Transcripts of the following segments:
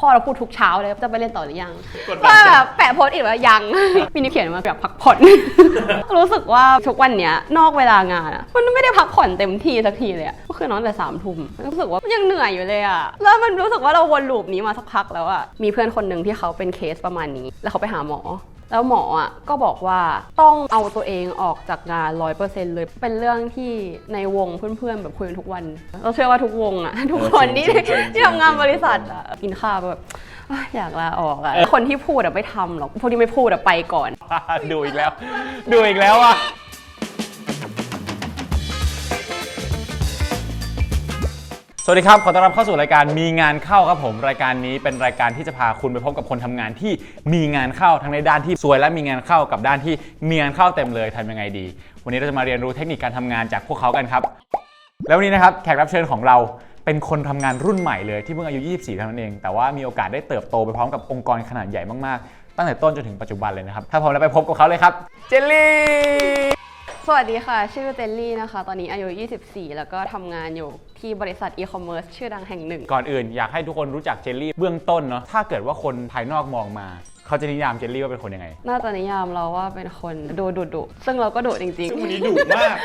พ่อเราพูดทุกเช้าเลยจะไปเรียนต่อหรือยังกดดัน ว่าแบบแปะโพสต์อีกแล้วยังปีนี้เขียนมาแบบพักผ่อน รู้สึกว่าทุกวันเนี้ยนอกเวลางานอะมันไม่ได้พักผ่อนเต็มที่สักทีเลยอะก็คือนอนแต่สามทุ่มรู้สึกว่ามันยังเหนื่อยอยู่เลยอะแล้วมันรู้สึกว่าเราวนลูปนี้มาสักพักแล้วอะมีเพื่อนคนหนึ่งที่เขาเป็นเคสประมาณนี้ แล้วเขาไปหาหมอ แล้วหมออะก็บอกว่าต้องเอาตัวเองออกจากงานร้อยเปอร์เซ็นต์เลย เป็นเรื่องที่ในวงเพื่อนๆแบบคุยกันทุกวัน เราเชื่อว่าทุกวงอะ ทุกคนที่จริงๆจริงๆที่ทำงานบริษัทอะกินข้าวแบบอะอยากลาออกอะคนที่พูดอะไม่ทำหรอกพวกที่ไม่พูดอะไปก่อน ดูอีกแล้ว ดูอีกแล้วอะ วัสดีครับ ขอต้อนรับเข้าสู่รายการมีงานเข้าครับผม รายการนี้เป็นรายการที่จะพาคุณไปพบกับคนทำงานที่มีงานเข้าทั้งในด้านที่สวยและมีงานเข้ากับด้านที่มีงานเข้าเต็มเลยทำยังไงดี วันนี้เราจะมาเรียนรู้เทคนิคการทำงานจากพวกเขากันครับ แล้ววันนี้นะครับแขกรับเชิญของเราเป็นคนทำงานรุ่นใหม่เลยที่เพิ่งอายุ 24 เท่านั้นเอง แต่ว่ามีโอกาสได้เติบโตไปพร้อมกับองค์กรขนาดใหญ่มากๆ ตั้งแต่ต้นจนถึงปัจจุบันเลยนะครับ ถ้าพร้อมแล้วไปพบกับเขาเลยครับ เจลลี่ สวัสดีค่ะ ชื่อเจลลี่นะคะ ตอนนี้อายุ 24 แล้วก็ทำงานอยู่ที่บริษัทอีคอมเมิร์ซชื่อดังแห่งหนึ่ง ก่อนอื่นอยากให้ทุกคนรู้จักเจลลี่เบื้องต้นเนาะ ถ้าเกิดว่าคนภายนอกมองมา เขาจะนิยามเจลลี่ว่าเป็นคนยังไง น่าจะนิยามเราว่าเป็นคนดูดุดุๆซึ่งเราก็ดุจริงซึ่งวันนี้ดุมาก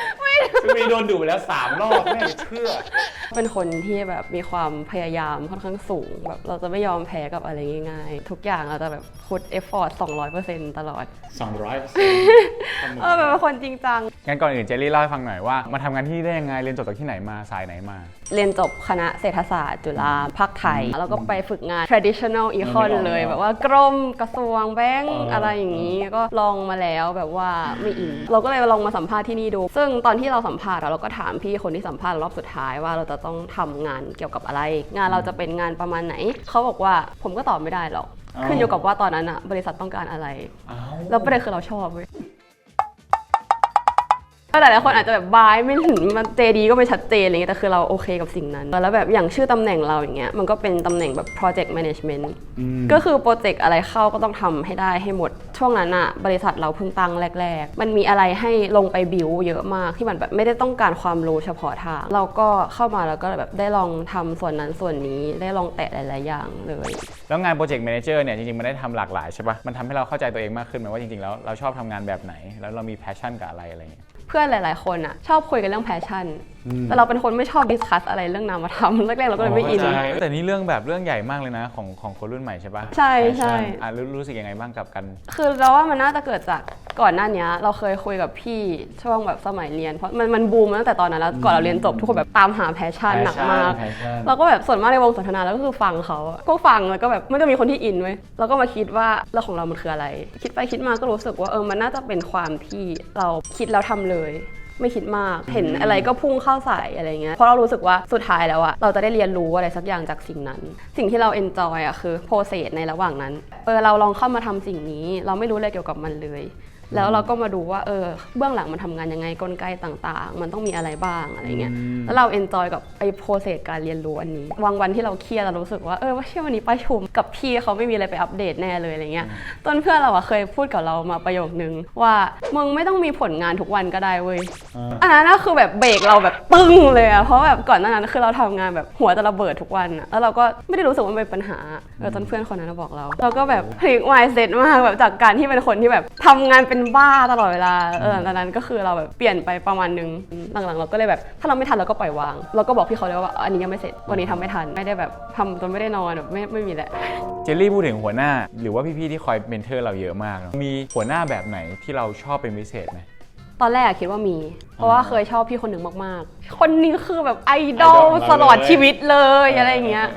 ซึ่งวันนี้โดนดุไปแล้ว3รอบไม่อยากจะเชื่อๆเป็นคนที่แบบมีความพยายามค่อนข้างสูงแบบเราจะไม่ยอมแพ้กับอะไรง่ายๆ ทุกอย่างเราจะแบบพุทเอฟฟอร์ต200%ตลอด200เออแบบเป็นคนจริงจัง งั้นก่อนอื่นเจลลี่เล่าให้ฟังหน่อยว่ามาทำงานที่นี่ได้ยังไงเรียนจบจากที่ไหนมาสายไหนมา เรียนจบคณะเศรษฐศาสตร์จุฬาภาคไทย แล้วก็ไปฝึกงาน traditional econ ไม่ออกเลยไม่ออกแบบว่ากรมกระทรวงแบงก์อ๋อออะไรอย่างนี้ก็ลองมาแล้วแบบว่าไม่อินเราก็เลยลองมาสัมภาษณ์ที่นี่ดู ซึ่งตอนที่เราสัมภาษณ์อะเราก็ถามพี่คนที่สัมภาษณ์รอบสุดท้ายว่าเราจะต้องทำงานเกี่ยวกับอะไร งานเราจะเป็นงานประมาณไหน เขาบอกว่าผมก็ตอบไม่ได้หรอกขึ้นอยู่กับว่าตอนนั้นอะบริษัทต้องการอะไรอ้าวแล้วประเด็นคือเราชอบเว้ยก็ หลายๆคนอาจจะแบบบายไม่ถึงมันเจดีก็ไม่ชัดเจนอะไรเงี้ยแต่คือเราโอเคกับสิ่งนั้น แล้วแบบอย่างชื่อตำแหน่งเราอย่างเงี้ยมันก็เป็นตำแหน่งแบบ project management อืมก็คือโปรเจกต์อะไรเข้าก็ต้องทำให้ได้ให้หมด ช่วงนั้นอะบริษัทเราเพิ่งตั้งแรก ๆ มันมีอะไรให้ลงไปบิวเยอะมากที่มันแบบไม่ได้ต้องการความรู้เฉพาะทางเราก็เข้ามาแล้วก็แบบได้ลองทำส่วนนั้นส่วนนี้ได้ลองแตะหลายๆอย่างเลย แล้วงานโปรเจกต์แมเนเจอร์เนี่ยจริงๆมันได้ทำหลากหลายใช่ปะมันทำให้เราเข้าใจตัวเองมากขึ้นไหมว่าจริงๆแล้วเราชอบทำงานแบบไหน แล้วเรามีแพชชั่นกับอะไรอะไรเงี้ย เพื่อนหลาย ๆ คนอะชอบคุยกันเรื่องแพชชั่น แต่เราเป็นคนไม่ชอบดิสคัสอะไรเรื่องนามธรรมแรกๆเราก็เลยไม่อินแต่นี่เรื่องแบบเรื่องใหญ่มากเลยนะ ของของคนรุ่นใหม่ใช่ปะใช่ใช่ Passion อะรู้รู้สึกยังไงบ้างกับกัน คือเราว่ามันน่าจะเกิดจากก่อนหน้านี้เราเคยคุยกับพี่ช่วงแบบสมัยเรียนเพราะมันมันบูมมาตั้งแต่ตอนนั้นแล้วก่อนเราเรียนจบทุกคนแบบตามหาแพชชั่นหนักมาก Passion เราก็แบบส่วนมากในวงสนทนาแล้วก็คือฟังเขาอะก็ฟังแล้วก็แบบไม่จะมีคนที่อินไว้ยเราก็มาคิดว่าเรื่องของเรามันคืออะไร คิดไปคิดมาก็รู้สึกว่าเออมันน่าจะเป็นความที่เราคิดแล้วทำเลย ไม่คิดมาก เห็นอะไรก็พุ่งเข้าใส่อะไรเงี้ยเพราะเรารู้สึกว่าสุดท้ายแล้วอะเราจะได้เรียนรู้อะไรสักอย่างจากสิ่งนั้น สิ่งที่เราเอนจอยอะคือโปรเซสในระหว่างนั้นเออเราลองเข้ามาทำสิ่งนี้ เราไม่รู้อะไรเกี่ยวกับมันเลย แล้วเราก็มาดูว่าเออเบื้องหลังมันทำงานยังไงกลไกต่างๆ มันต้องมีอะไรบ้างอะไรเงี้ยอืมแล้วเราเอนจอยกับไอ้โปรเซสการเรียนรู้อันนี้บางวันที่เราเครียดเรารู้สึกว่าเออว่าเชื่อวันนี้ประชุมกับพี่เขาไม่มีอะไรไปอัปเดตแน่เลยอะไรเงี้ยต้นเพื่อนเราอะเคยพูดกับเรามาประโยคนึงว่ามึงไม่ต้องมีผลงานทุกวันก็ได้เว้ยอันนั้นก็คือแบบเบรกเราแบบปึ้งเลยอะเพราะแบบก่อนหน้านั้นคือเราทำงานแบบหัวจะระเบิดทุกวันอะแล้วเราก็ไม่ได้รู้สึกว่ามันเป็นปัญหาเออตอนเพื่อนคนนั้นมาบอกเรา เราก็แบบพลิกไมเซ็ตมากแบบจากการที่เป็นคนที่แบบทำงานเป็นบ้าตลอดเวลาเออตอนนั้นก็คือเราแบบเปลี่ยนไปประมาณนึงหลังๆ เราก็เลยแบบ ถ้าเราไม่ทันเราก็ปล่อยวาง เราก็บอกพี่เขาเลยว่าอันนี้ยังไม่เสร็จวันนี้ทำไม่ทันไม่ได้แบบทำจนไม่ได้นอนแบบไม่ไม่มีแหละเจลลี่พูดถึงหัวหน้า หรือว่าพี่ๆที่คอยเมนเทอร์เราเยอะมากเนอะมีหัวหน้าแบบไหนที่เราชอบเป็นพิเศษไหมตอนแรกอะคิดว่ามี เพราะว่าเคยชอบพี่คนหนึ่งมาก ๆ คนนี้คือแบบไอดอลไอดอลของเราตลอดชีวิตเลยเออออะไรอย่างเงี้ย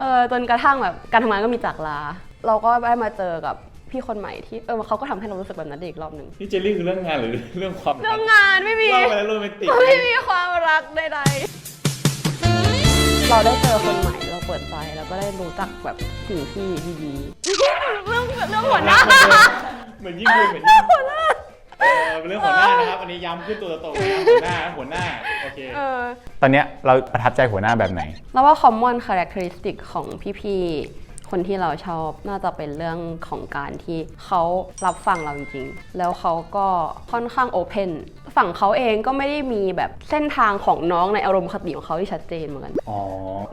เออจนกระทั่งแบบการทำงานก็มีจากลา เราก็ได้มาเจอกับ พี่คนใหม่ที่เออเขาก็ทำให้เรารู้สึกแบบนั้นได้อีกรอบหนึ่งนี่เจลลี่คือเรื่องงานหรือเรื่องความเรื่องงานไม่มีเล่าไปแล้วโรแมนติกไม่มีความรักใดๆเราได้เจอคนใหม่เราเปิดใจแล้วก็ได้รู้จักแบบสิ่งที่ดีๆเรื่องเรื่องหัวหน้าเหมือนยิ่งคุยเหมือนยิ่งหัวหน้าเออเป็นเรื่องหัวหน้านะครับอันนี้ย้ำขึ้นตัวโตๆนะหัวหน้าหัวหน้าโอเคเออตอนเนี้ยเราประทับใจหัวหน้าแบบไหนเราว่า common characteristic ของพี่ๆ คนที่เราชอบน่าจะเป็นเรื่องของการที่เขารับฟังเราจริงๆ แล้วเขาก็ค่อนข้างโอเพน ฝั่งเขาเองก็ไม่ได้มีแบบเส้นทางของน้องในอารมณ์คติของเขาที่ชัดเจนเหมือนกัน อ๋อ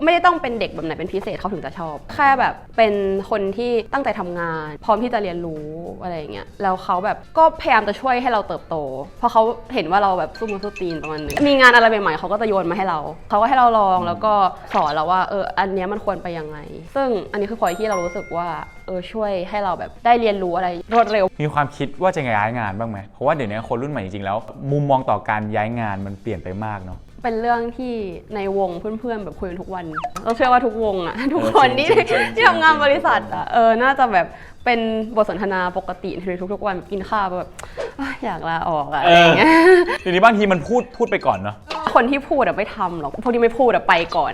ไม่ได้ต้องเป็นเด็กแบบไหนเป็นพิเศษเขาถึงจะชอบ แค่แบบเป็นคนที่ตั้งใจทำงาน พร้อมที่จะเรียนรู้อะไรอย่างเงี้ยแล้วเขาแบบก็พยายามจะช่วยให้เราเติบโต เพราะเขาเห็นว่าเราแบบสู้มือสู้ตีนประมาณนึงมีงานอะไรใหม่ๆเขาก็จะโยนมาให้เราเขาก็ให้เราลองแล้วก็สอนเราว่าเอออันเนี้ยมันควรไปยังไง ซึ่งอันนี้คือพอยที่เรารู้สึกว่า เออช่วยให้เราแบบได้เรียนรู้อะไรรวดเร็ว มีความคิดว่าจะย้ายงานบ้างไหม เพราะว่าเดี๋ยวนี้คนรุ่นใหม่จริงๆแล้ว มุมมองต่อการย้ายงานมันเปลี่ยนไปมากเนาะ เป็นเรื่องที่ในวงเพื่อนๆแบบคุยกันทุกวัน เราเชื่อว่าทุกวงอะทุกคนจริที่งๆจริงๆที่ทำงานบริษัทอะเออน่าจะแบบเป็นบทสนทนาปกติในทุกๆวันกินข้าวแบบอะอยากลาออกอะอะไรอย่างเงี้ยเดี๋ยวนี้บางทีมันพูดพูดไปก่อนเนาะ คนที่พูดอะไม่ทำหรอกพวกที่ไม่พูดอะไปก่อน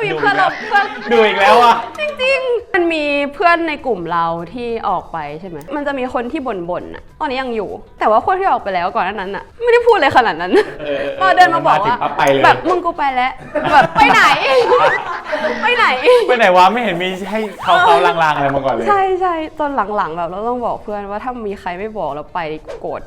มีดูเพื่อนเราเพื่อนดูอีกแล้วอะ จริงๆ มันมีเพื่อนในกลุ่มเราที่ออกไปใช่ไหม มันจะมีคนที่บ่นๆอะตอนนี้ยังอยู่ แต่ว่าคนที่ออกไปแล้วก่อนหน้านั้นอะไม่ได้พูดเลยขนาดนั้นเออมาเดินมาบอกมาถึว่างปั๊บไปเลย แบบมึงกูไปแล้ว แบบไปไหน ไปไหน ไปไหนวะไม่เห็นมีให้เขาเขาลางๆอะไรมาก่อนเลย ใช่ใช่จนหลังๆแบบเราต้องบอกเพื่อนว่าถ้ามีใครไม่บอกเราไปโกรธ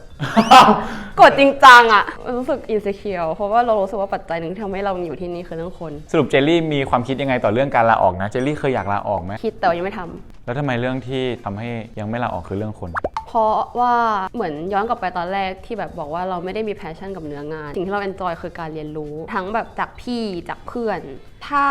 โกรธจริงจังอะรู้สึกอิน e เคียวเพราะว่าเรารู้สึกว่าปัจจัยหนึ่งที่ทำให้เราอยู่ที่นี่คือเรื่องคน สรุปเจลลี่มีความคิดยังไงต่อเรื่องการลาออกนะ เจลลี่เคยอยากลาออกไหม คิดแต่ว่ายังไม่ทำแล้วทำไมเรื่องที่ทำให้ยังไม่ลาออกคือเรื่องคน เพราะว่าเหมือนย้อนกลับไปตอนแรกที่แบบบอกว่าเราไม่ได้มีแพชชั่นกับเนื้องาน สิ่งที่เราเอนจอยคือการเรียนรู้ ทั้งแบบจากพี่จากเพื่อน ถ้า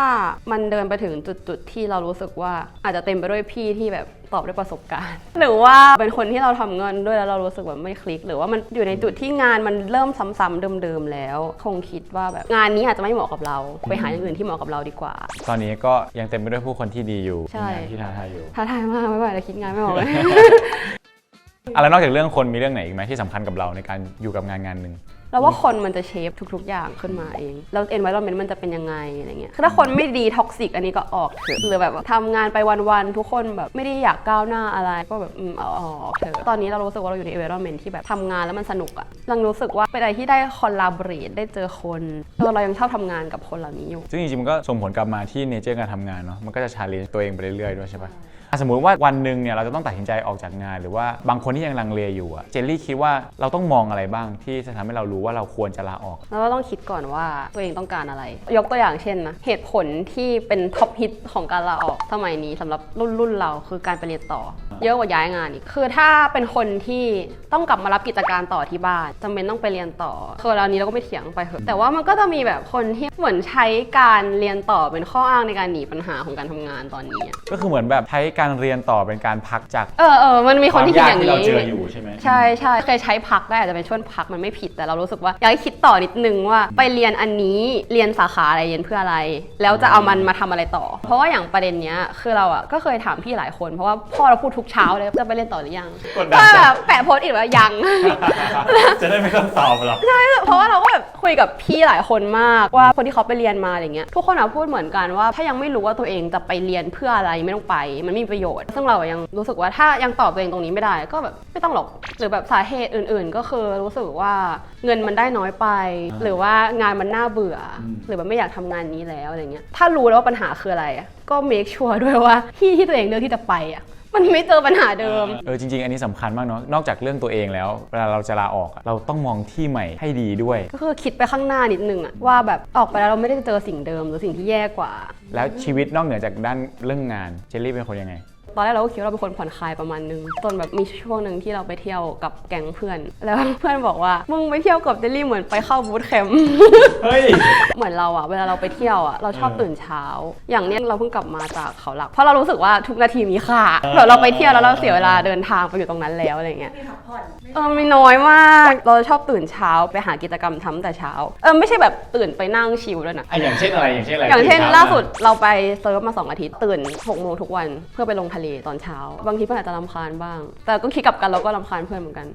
มันเดินไปถึงจุดๆที่เรารู้สึกว่าอาจจะเต็มไปด้วยพี่ที่แบบตอบด้วยประสบการณ์ หรือว่าเป็นคนที่เราทำเงินด้วยแล้วเรารู้สึกแบบไม่คลิก หรือว่ามันอยู่ในจุดที่งานมันเริ่มซ้ำๆเดิมๆแล้ว คงคิดว่าแบบงานนี้อาจจะไม่เหมาะกับเรา ไปหาอย่างอื่นที่เหมาะกับเราดีกว่า ตอนนี้ก็ยังเต็มไปด้วยผู้คนที่ดีอยู่ใช่มีงานที่ท้าทายอยู่ท้าทายมากไม่ไหวแล้วคิดงานไม่ออกเลยอะไรนอกจากเรื่องคนมีเรื่องไหนอีกไหมที่สำคัญกับเราในการอยู่กับงานงานหนึ่ง แล้วว่าคนมันจะเชฟทุกๆ อย่างขึ้นมาเองแล้ว environment มันจะเป็นยังไงอะไรเงี้ยคือถ้าคนไม่ดีท็อกซิกอันนี้ก็ออกเถอะหรือแบบว่าทำงานไปวันๆทุกคนแบบไม่ได้อยากก้าวหน้าอะไรก็แบบอืมเอาออกเถอะตอนนี้เรารู้สึกว่าเราอยู่ใน environment ที่แบบทำงานแล้วมันสนุกอะยังรู้สึกว่าเป็นอะไรที่ได้ collaborate ได้เจอคนเออเรายังชอบทำงานกับคนเหล่านี้อยู่ซึ่งจริงๆมันก็ส่งผลกลับมาที่เนเจอร์การทำงานเนาะมันก็จะชาเลนจ์ตัวเองไปเรื่อยๆด้วยใช่ปะอะ สมมุติว่าวันหนึ่งเนี่ยเราจะต้องตัดสินใจออกจากงาน หรือว่าบางคนที่ยังลังเลอยู่อะเจลลี่คิดว่าเราต้องมองอะไรบ้างที่จะทำให้เรารู้ว่าเราควรจะลาออกแล้วก็ต้องคิดก่อนว่าตัวเองต้องการอะไร ยกตัวอย่างเช่นนะเหตุผลที่เป็นท็อปฮิตของการลาออกสมัยนี้สำหรับรุ่นรุ่นเราคือการไปเรียนต่อ เยอะกว่าย้ายงานอีก คือถ้าเป็นคนที่ต้องกลับมารับกิจการต่อที่บ้านจำเป็นต้องไปเรียนต่อคือเรานี้เราก็ไม่เถียงไปเถอะ แต่ว่ามันก็จะมีแบบคนที่เหมือนใช้การเรียนต่อเป็นข้ออ้างในการหนีปัญหาของการทำงานตอนนี้อะก็คือเหมือนแบบใช้การเรียนต่อเป็นการพักจากเออเออมันมีคนที่คิดอย่างที่นี้ เราเจออยู่ใช่ไหมใช่ใช่เคยใช้พักได้อาจจะเป็นช่วงพักมันไม่ผิดแต่เรารู้สึกว่า อยากให้คิดต่อนิดนึงว่า ไปเรียนอันนี้เรียนสาขาอะไรเรียนเพื่ออะไร แล้วจะเอามันมาทำอะไรต่อ เพราะว่าอย่างประเด็นเนี้ยคือเราอะก็เคยถามพี่หลายคนเพราะว่าพ่อเราพูดทุกเช้าเลยจะไปเรียนต่อหรือยังกดดัน ก็จังแบบแปะโพสต์อีกว่ายัง จะได้ไม่ต้องตอบหรอก ใช่เพราะว่าเราก็แบบคุยกับพี่หลายคนมากว่าคนที่เขาไปเรียนมาอะไรเงี้ยทุกคนอะพูดเหมือนกันว่าถ้ายังไม่รู้ว่าตัวเองจะไปเรียนเพื่ออะไรไม่ต้องไป มันไม่มีประโยชน์ ซึ่งเราอะยังรู้สึกว่าถ้ายังตอบตัวเองตรงนี้ไม่ได้ ก็แบบไม่ต้องหรอกหรือแบบสาเหตุอื่น ๆ ก็คือรู้สึกว่าเงินมันได้น้อยไป อ่าหรือว่างานมันน่าเบื่ออม หรือแบบไม่อยากทำงานนี้แล้วอะไรเงี้ยถ้ารู้แล้วว่าปัญหาคืออะไรอะก็เมคชัวร์ด้วยว่าที่ที่ตัวเองเลือกที่จะไปอะ มันไม่เจอปัญหาเดิม เออจริง ๆ อันนี้สำคัญมากเนาะนอกจากเรื่องตัวเองแล้ว เวลาเราจะลาออกอะเราต้องมองที่ใหม่ให้ดีด้วย ก็คือคิดไปข้างหน้านิดนึงอะว่าแบบออกไปแล้วเราไม่ได้เจอสิ่งเดิมหรือสิ่งที่แย่กว่า แล้วชีวิตนอกเหนือจากด้านเรื่องงานเจลลี่เป็นคนยังไง ตอนแรกเราก็คิดว่าเราเป็นคนผ่อนคลายประมาณนึงจนแบบมีช่วงหนึ่งที่เราไปเที่ยวกับแก๊งเพื่อน แล้วเพื่อนบอกว่ามึงไปเที่ยวกับเจลลี่เหมือนไปเข้าบูธแคมป์เฮ้ยเหมือนเราอะเวลาเราไปเที่ยวอะเราชอบเออตื่นเช้า อย่างเนี้ยเราเพิ่งกลับมาจากเขาหลัก เพราะเรารู้สึกว่าทุกนาทีมีค่าเผื่อเราไปเที่ยวแล้วเราเสียเวลาเดินทางไปอยู่ตรงนั้นแล้วอะไรเงี้ยมีพักผ่อนไม่เออมีน้อยมากเราชอบตื่นเช้าไปหากิจกรรมทำแต่เช้าเออไม่ใช่แบบตื่นไปนั่งชิลด้วยนะอะอย่างเช่นอะไรอย่างเช่นอะไรอย่างเช่นตื่ช้ล่าสุดมเราไปเซิร์ฟมาสองอาทิตย์ตื่น6โมงทุกวันเพื่อไปลงทะเลตอนเช้า บางทีเพื่อนอาจจะรำคาญบ้าง แต่ก็คิดกลับกันเราก็รำคาญเพื่อนเหมือนกัน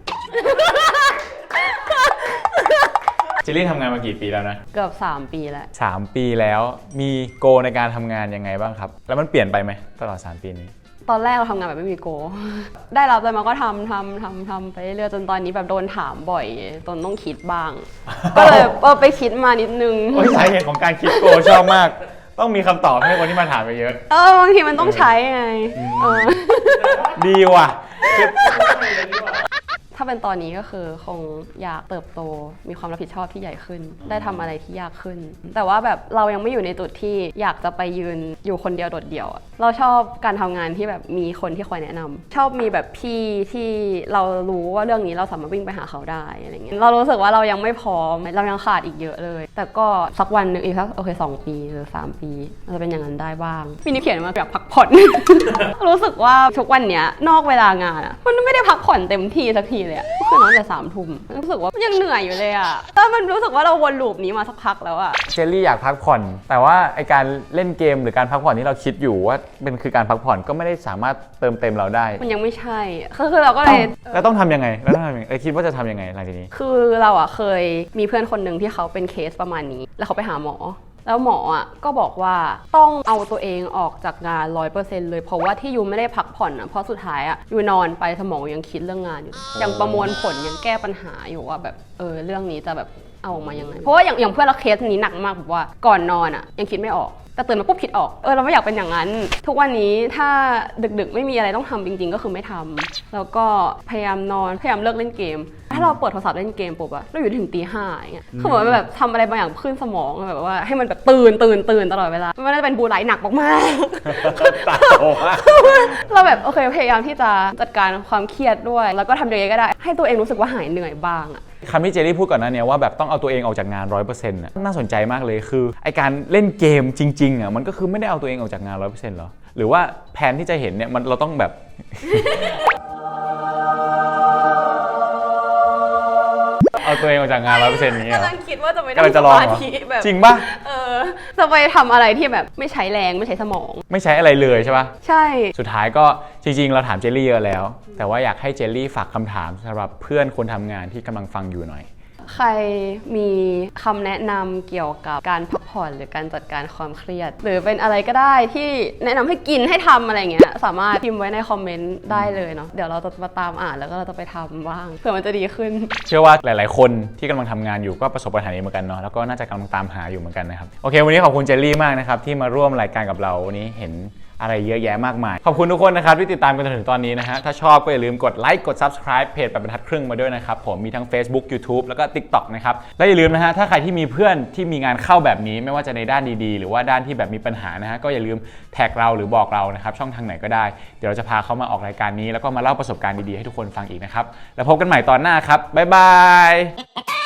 เจลลี่ทำงานมากี่ปีแล้วนะ เกือบ 3 ปีแล้วสามปีแล้วมีโกในการทำงานยังไงบ้างครับ แล้วมันเปลี่ยนไปไหมตลอด 3 ปีนี้ ตอนแรกเราทำงานแบบไม่มีโก ได้รับอะไรมาก็ทำทำทำทำไปเรื่อยๆจนตอนนี้แบบโดนถามบ่อยจนต้องคิดบ้าง ก็เลยเออไปคิดมานิดนึง โอ้ยสาเหตุของการคิดโกชอบมาก ต้องมีคำตอบให้คนที่มาถามไปเยอะ เออบางทีมันต้องใช้ไงเออ ดีว่ะคือท ถ้าเป็นตอนนี้ก็คือคงอยากเติบโต มีความรับผิดชอบที่ใหญ่ขึ้น ได้ทำอะไรที่ยากขึ้น แต่ว่าแบบเรายังไม่อยู่ในจุดที่อยากจะไปยืนอยู่คนเดียวโดดเดี่ยว เราชอบการทำงานที่แบบมีคนที่คอยแนะนำชอบมีแบบพี่ที่เรารู้ว่าเรื่องนี้เราสามารถวิ่งไปหาเขาได้อะไรเงี้ยเรารู้สึกว่าเรายังไม่พร้อม เรายังขาดอีกเยอะเลย แต่ก็สักวันหนึ่งอีกสักโอเคสองปีหรือสามปีเราจะเป็นอย่างนั้นได้บ้างปีนี้เขียนมาแบบพักผ่อน รู้สึกว่าทุกวันเนี้ยนอกเวลางานอะมันไม่ได้พักผ่อนเต็มที่สักทีเลยอะก็คือนอนแต่สามทุ่มรู้สึกว่ามันยังเหนื่อยอยู่เลยอะแล้วมันรู้สึกว่าเราวนลูปนี้มาสักพักแล้วอะเจลลี่อยากพักผ่อน แต่ว่าไอการเล่นเกมหรือการพักผ่อนที่เราคิดอยู่ว่าเป็นคือการพักผ่อนก็ไม่ได้สามารถเติมเต็มเราได้ มันยังไม่ใช่ก็คือเราก็เลยแล้วต้องทำยังไงแล้วต้องทำยังไงเออคิดว่าจะทำยังไงหลังจากนี้ คือเราอะเคยมีเพื่อนคนหนึ่งที่เขาเป็นเคสประมาณนี้ แล้วเขาไปหาหมอ แล้วหมออะก็บอกว่าต้องเอาตัวเองออกจากงานร้อยเปอร์เซ็นต์เลย เพราะว่าที่ยูไม่ได้พักผ่อนอะเพราะสุดท้ายอะยูนอนไปสมองยังคิดเรื่องงานอยู่ ยังประมวลผลยังแก้ปัญหาอยู่ว่าแบบเออเรื่องนี้จะแบบเอาออกมายังไง เพราะว่าอย่างอย่างเพื่อนเราเคสนี้หนักมากแบบว่าก่อนนอนอะยังคิดไม่ออก แต่ตื่นมาปุ๊บคิดออก เออเราไม่อยากเป็นอย่างนั้น ทุกวันนี้ถ้าดึกๆ ไม่มีอะไรต้องทำจริง ๆ ก็คือไม่ทำแล้วก็พยายามนอนพยายามเลิกเล่นเกม ถ้าเราเปิดโทรศัพท์เล่นเกมปุ๊บอะเราอยู่ถึงตีห้าอย่างเงี้ยคือเหมือนแบบทำอะไรบางอย่างขึ้นสมองแบบว่าให้มันแบบตื่นตื่นตื่นตลอดเวลา มันจะเป็นบูไลท์หนักมากๆตาโตมากเราแบบโอเคพยายามที่จะจัดการความเครียดด้วย แล้วก็ทำยังไงก็ได้ ให้ตัวเองรู้สึกว่าหายเหนื่อยบ้างอะคำที่เจลลี่พูดก่อนหน้าเนี้ว่าแบบต้องเอาตัวเองออกจากงาน 100%น่ะน่าสนใจมากเลยคือไอการเล่นเกมจริงๆอะมันก็คือไม่ได้เอาตัวเองออกจากงาน 100%หรอหรือว่าแผนที่จะเห็นเนี่ยมันเราต้องแบบ เอาตัวเองออกจากงาน100%นี้เหรอ กำลังคิดว่าจะไปกำลังจะลองเหรอแบบจริงปะเออจะไปทำอะไรที่แบบไม่ใช้แรงไม่ใช้สมอง ไม่ใช้อะไรเลยใช่ปะใช่ สุดท้ายก็จริงๆ เราถามเจลลี่เยอะแล้ว แต่ว่าอยากให้เจลลี่ฝากคำถามสำหรับเพื่อนคนทำงานที่กำลังฟังอยู่หน่อย ใครมีคำแนะนำเกี่ยวกับการพักผ่อนหรือการจัดการความเครียด หรือเป็นอะไรก็ได้ที่แนะนำให้กินให้ทำอะไรเงี้ยสามารถพิมพ์ไว้ในคอมเมนต์ได้เลยเนาะเดี๋ยวเราจะมาตามอ่านแล้วก็เราจะไปทำบ้างเผื่อมันจะดีขึ้น เชื่อว่าหลาย ๆ คนที่กำลังทำงานอยู่ก็ประสบปัญหานี้เหมือนกันเนาะแล้วก็น่าจะกำลังตามหาอยู่เหมือนกันนะครับโอเค วันนี้ขอบคุณเจลลี่มากนะครับที่มาร่วมรายการกับเราวันนี้เห็น อะไรเยอะแยะมากมาย ขอบคุณทุกคนนะครับที่ติดตามกันจนถึงตอนนี้นะฮะ ถ้าชอบก็อย่าลืมกดไลค์กด subscribe เพจแบบบรรทัดครึ่งมาด้วยนะครับ ผมมีทั้ง Facebook YouTube แล้วก็ TikTok นะครับ และอย่าลืมนะฮะ ถ้าใครที่มีเพื่อนที่มีงานเข้าแบบนี้ ไม่ว่าจะในด้านดีๆ หรือว่าด้านที่แบบมีปัญหานะฮะ ก็อย่าลืมแท็กเราหรือบอกเรานะครับ ช่องทางไหนก็ได้ เดี๋ยวเราจะพาเขามาออกรายการนี้ แล้วก็มาเล่าประสบการณ์ดีๆให้ทุกคนฟังอีกนะครับ แล้วพบกันใหม่ตอนหน้าครับบ๊ายบาย